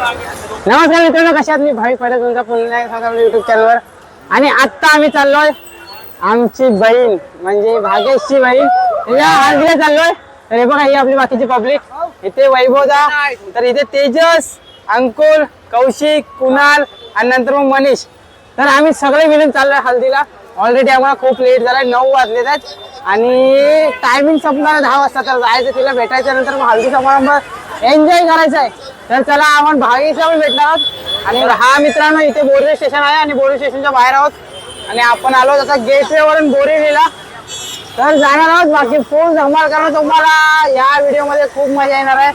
नमस्कार मित्रांनो कशात मी? भाई पहिला तुमचा पुन्हा एकदा आपल्या युट्यूब चॅनलवर आणि आत्ता आम्ही चाललोय आमची बहीण म्हणजे भाग्येशची बहीण. तिला हळदीला चाललोय. तर हे बघा ही आपली बाकीची पब्लिक इथे वैभवदा तर इथे तेजस अंकुल कौशिक कुणाल आणि नंतर मग मनीष. तर आम्ही सगळे मिळून चाललोय हल्दीला ऑलरेडी आम्हाला खूप लेट झालाय नऊ वाजले आणि टायमिंग संपणार दहा वाजता. तर जायचं तिला भेटायच्या नंतर मग हल्दी समारंभ एन्जॉय करायचं आहे तर चला आपण भागेशला पण भेटणार आहोत. आणि हा मित्रांनो इथे बोरी स्टेशन आहे आणि बोरी स्टेशनच्या बाहेर आहोत. आणि आपण आलो आता गेटवे वरून बोरिवलीला तर जाणार आहोत. बाकी फोन धमाल करणं तुम्हाला या व्हिडिओमध्ये खूप मजा येणार आहे.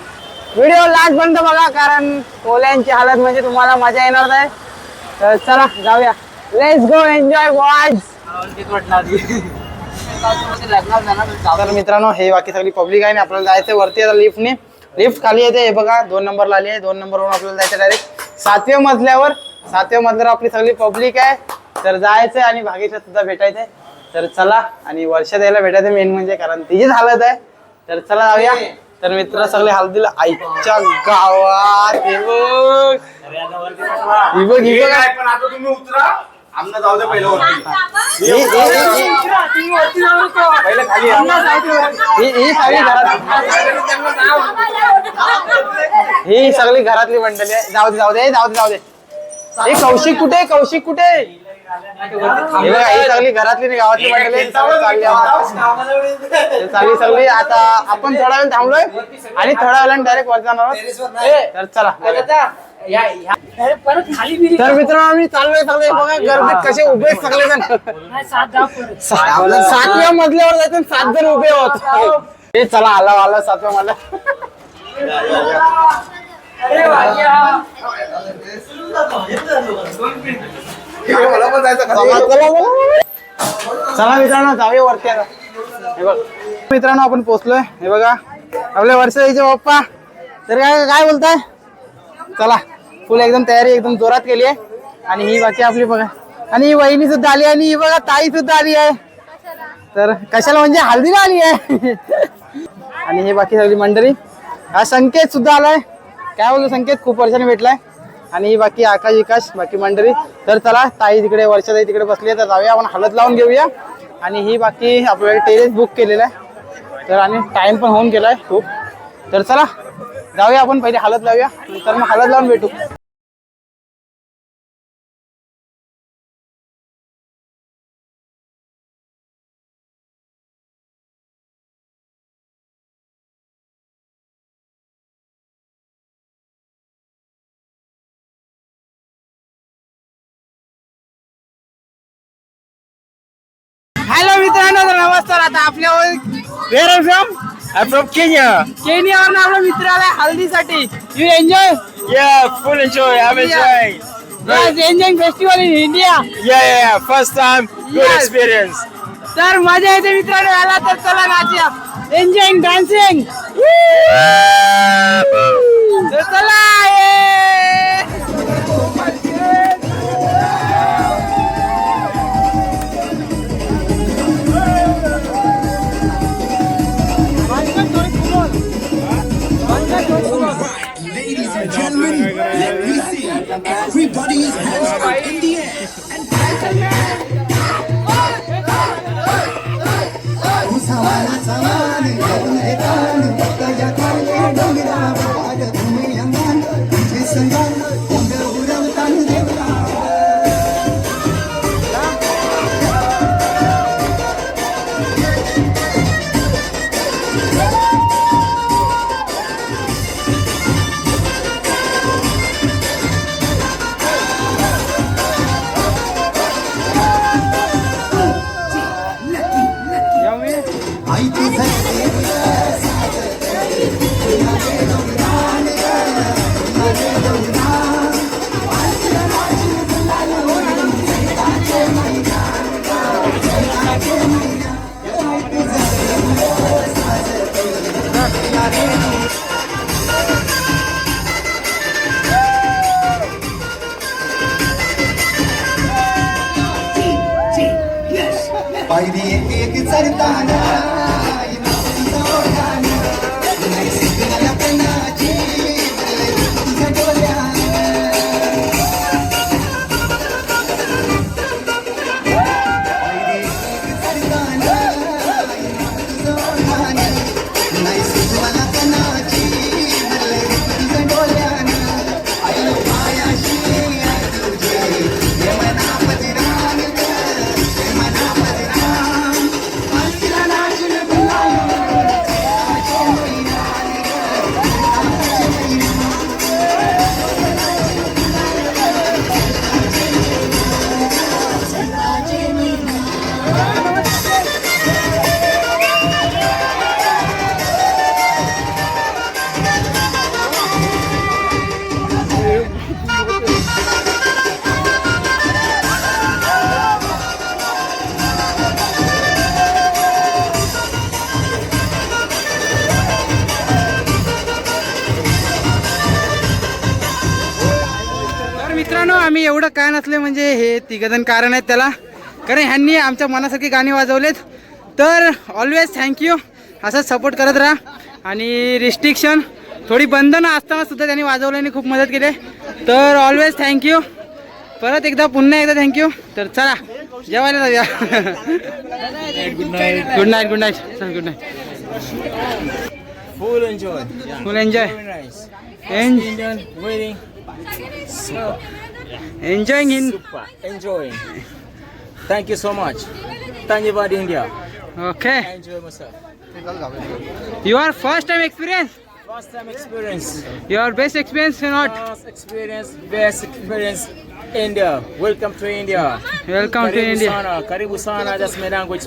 व्हिडिओ लास्ट बंद बघा कारण कोल्यांची हालत म्हणजे तुम्हाला मजा येणार आहे तर चला जाऊया. लेट्स गो एन्जॉय वॉज तर मित्रांनो हे बाकी सगळी पब्लिक आहे आणि आपल्याला जायचं वरती आता लिफ्टने लिफ्ट खाली येते हे बघा दोन नंबरला आली आहे. दोन नंबरवरून आपल्याला जायचं डायरेक्ट सातव्या मजल्यावर. सातव्या मजल्यावर आपली सगळी पब्लिक आहे. तर जायचंय आणि भागेशला सुद्धा भेटायचंय. तर चला आणि वर्षा द्यायला भेटायचं मेन म्हणजे कारण तिचीच हालत आहे. तर चला जाऊया. तर मित्र सगळे हल्दीला आईच्या गावात. हे बघ. ही बघ ही बघ. आमना जाऊ दे पहिलं वरती. ही- पहिलं खाली या. सगळी घरात ही सगळी घरातली मंडळी आहे. जाऊ दे जाऊ दे जाऊ दे जाऊ दे. हे कौशिक कुठे कौशिक कुठे हे बघा, ही सगळी घरातली नाही गावातली मंडळी आहे. सगळी चालली. हे सगळी आता आपण थोडा वेळ थांबलोय आणि थोड्या वेळाने डायरेक्ट वर जाणार आहोत. तर चला. तर मित्रांनो आम्ही चाललोय सगळे बघा गर्दीत कसे उभे आहेत सगळे जण. सातव्या मजल्यावर जायचं आणि सात जण उभे होत. हे चला आला आला सातव्या मला चला मित्रांनो जाऊया वरती आता. हे बघ. मित्रांनो आपण पोहोचलोय. हे बघा. आपल्या वर्षाचे पप्पा. तर काय काय बोलताय? चला. फुल एकदम तयारी एकदम जोरात केली आहे. आणि ही बाकी आपली बघा. आणि ही वहिनी सुद्धा आली आणि ही बघा ताई सुद्धा आली आहे. तर कशाला म्हणजे हल्दीला आली आहे? आणि हे बाकी सगळी मंडळी. हा संकेत सुद्धा आलाय. काय बोलतो संकेत? खूप वर्षाने भेटलाय. आणि ही बाकी आकाश विकास बाकी मंडळी. तर चला ताई तिकडे वर्षाताई तिकडे बसली आहे. तर जाऊया आपण हलत लावून घेऊया. आणि ही बाकी आपल्याला टेरेस बुक केलेला आहे. तर आणि टाइम पण होऊन गेलाय खूप. तर चला जाऊया आपण पहिले हालत लावूया तर मग हालत लावून भेटू. हॅलो मित्रांनो तर नमस्कार. आता आपल्या where from I from Kenya केनियावरून आपला मित्र आलाय हल्दीसाठी यू एन्जॉय या full enjoy I enjoy festival in India या या फर्स्ट टाइम गुड एक्सपीरियंस तर मजा येते मित्रांनो आला तर चला Nachiyar enjoying dancing Everybody's hands up in the air and fight your hands. That's how I, that's how I. मित्रांनो आम्ही एवढं काय नसले म्हणजे हे तिघजण कारण आहेत त्याला. कारण ह्यांनी आमच्या मनासारखी गाणी वाजवलेत. तर ऑलवेज थँक्यू असंच सपोर्ट करत राहा. आणि रिस्ट्रिक्शन थोडी बंधनं असताना सुद्धा त्यांनी वाजवल्याने खूप मदत केली. तर ऑलवेज थँक्यू परत एकदा पुन्हा एकदा थँक्यू तर चला जेवायला जाऊया. Good night good night good night चल good night Full enjoy. Full enjoy Very So, enjoying in super enjoying. Thank you so much. Thank you for India. Okay. I enjoy myself. You are first time experience? First time experience. Your best experience or not? First experience, best experience. India. Welcome to India. Welcome Karibu to India. Sana. Karibu sana. That's my language.